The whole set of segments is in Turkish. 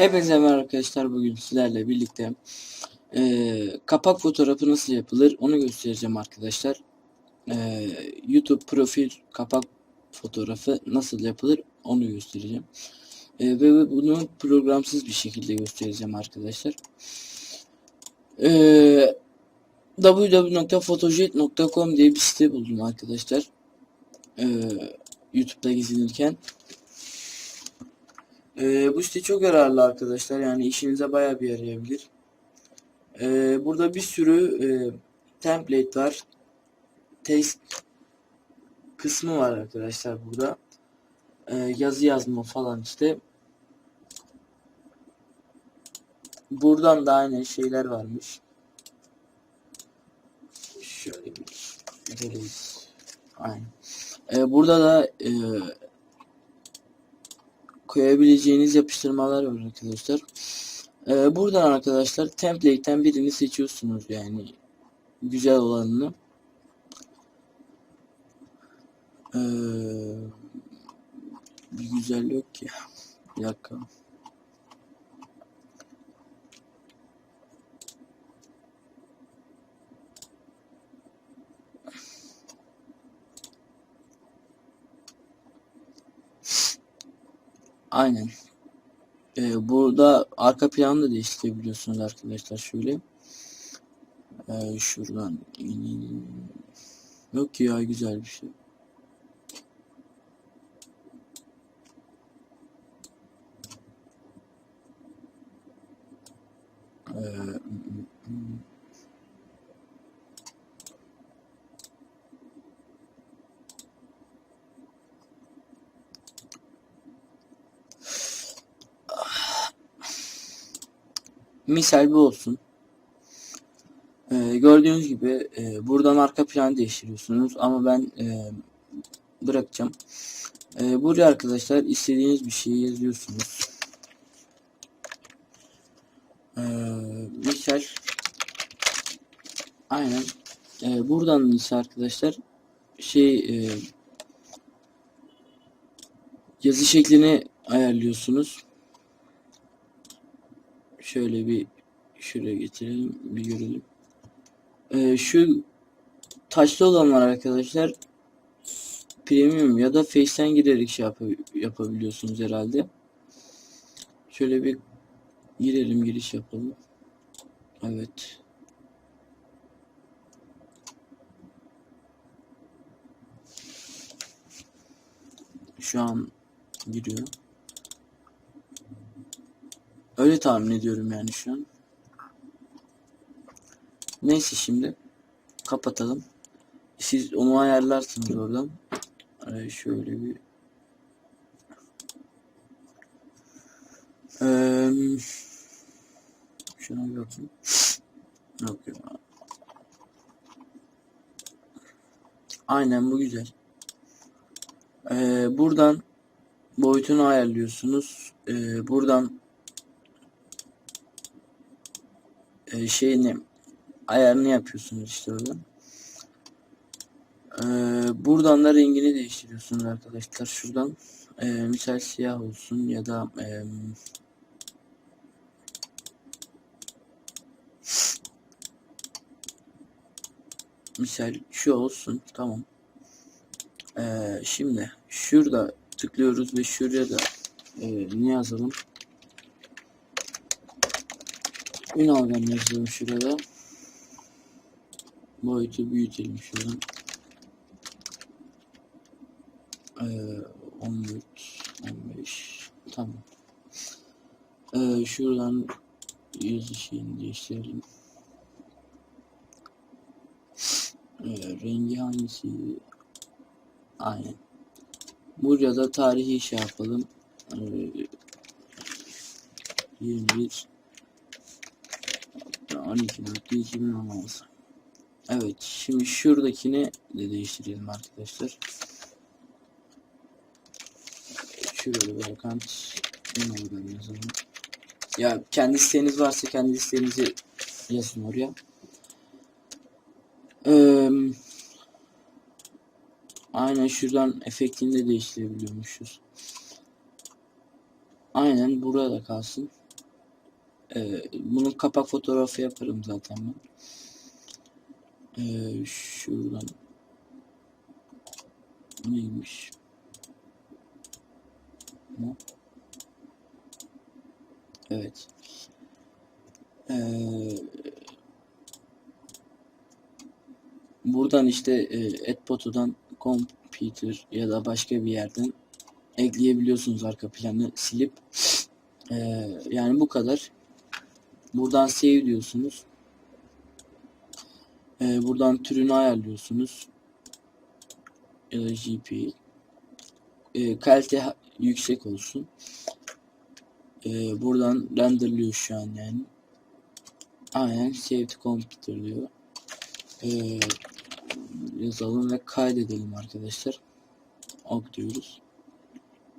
Hepinize merhaba arkadaşlar bugün sizlerle birlikte eee, kapak fotoğrafı nasıl yapılır onu göstereceğim arkadaşlar. Eee, YouTube profil kapak fotoğrafı nasıl yapılır onu göstereceğim. Eee, ve bunu programsız bir şekilde göstereceğim arkadaşlar. Eee www.photojet.com diye bir site buldum arkadaşlar. Eee, YouTube'da gezinirken. Ee, bu site çok yararlı arkadaşlar yani işinize bayağı bir yarayabilir. Ee, burada bir sürü e, template var. Text kısmı var arkadaşlar burada. Ee, yazı yazma falan işte. Buradan da aynı şeyler varmış. Şöyle bir. Aynen. Ee, burada da e, koyabileceğiniz yapıştırmalar var arkadaşlar. Ee, buradan arkadaşlar template'ten birini seçiyorsunuz yani güzel olanını. Ee, bir güzel yok ki. Bir dakika. Aynen. Ee, burada arka planı da değiştirebiliyorsunuz arkadaşlar şöyle. Ee, şuradan yok ki ya güzel bir şey. Misal bu olsun. Ee, gördüğünüz gibi e, buradan arka plan değiştiriyorsunuz ama ben e, bırakacağım. E, buraya arkadaşlar istediğiniz bir şeyi yazıyorsunuz. E, misal aynen e, buradan ise arkadaşlar şey e, yazı şeklini ayarlıyorsunuz. Şöyle bir şuraya getirelim bir görelim. Ee, şu taşlı olanlar arkadaşlar premium ya da face'ten girerek şey yap yapabiliyorsunuz herhalde. Şöyle bir girelim giriş yapalım. Evet. Şu an giriyor. Öyle tahmin ediyorum yani şu an. Neyse şimdi kapatalım. Siz onu ayarlarsınız oradan. Ee, şöyle bir ee, şuna bir bakayım. Yok. Aynen bu güzel. Ee, buradan boyutunu ayarlıyorsunuz. Ee, buradan e, şeyini ayarını yapıyorsunuz işte oradan. Ee, buradan da rengini değiştiriyorsunuz arkadaşlar şuradan. Ee, misal siyah olsun ya da e, misal şu olsun tamam. Ee, şimdi şurada tıklıyoruz ve şuraya da e, ne yazalım? Ünalgan yazalım şurada. Boyutu büyütelim şuradan. Ee, 14, 15. Tamam. Ee, şuradan yazı şeyini değiştirelim. Ee, rengi hangisi? Aynen. Buraya da tarihi şey yapalım. Ee, 21 12 Mart 2016 Evet şimdi şuradakini de değiştirelim arkadaşlar. Şurada bir yazalım. Ya kendi isteğiniz varsa kendi isteğinizi yazın oraya. Ee, aynen şuradan efektini de değiştirebiliyormuşuz. Aynen burada kalsın. Ee, bunun kapak fotoğrafı yaparım zaten ben. Ee, şuradan neymiş? Bu. Evet. Ee, buradan işte e, Adpoto'dan computer ya da başka bir yerden ekleyebiliyorsunuz arka planı silip Ee, yani bu kadar. Buradan save diyorsunuz. Ee, buradan türünü ayarlıyorsunuz. Ya. Ee, kalite yüksek olsun. Ee, buradan renderliyor şu an yani. Aynen save to computer diyor. Ee, yazalım ve kaydedelim arkadaşlar. Ok diyoruz.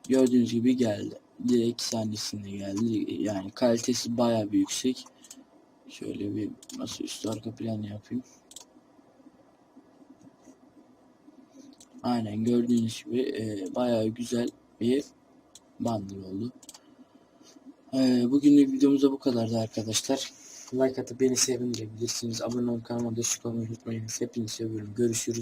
Gördüğünüz gibi geldi. Direkt sahnesinde geldi. Yani kalitesi bayağı bir yüksek. Şöyle bir masaüstü arka planı yapayım. Aynen gördüğünüz gibi e, bayağı güzel bir bundle oldu. E, bugünlük videomuzda bu kadardı arkadaşlar. Like atıp beni sevindirebilirsiniz. Abone olun kanalıma destek olmayı unutmayın. Hepinizi seviyorum. Görüşürüz.